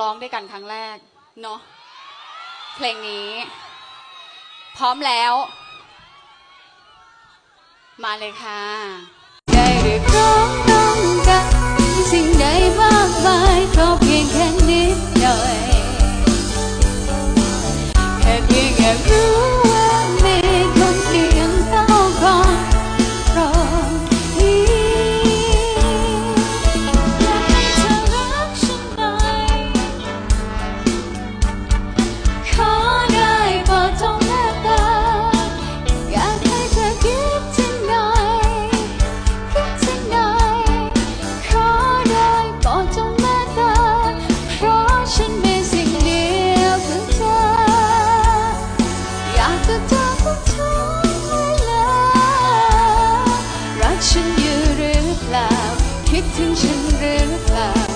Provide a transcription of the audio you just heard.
ร้องด้วยกันครั้งแรก เนาะเพลงนี้ พร้อมแล้ว มาเลยค่ะ ได้หรือ kitchen chandelier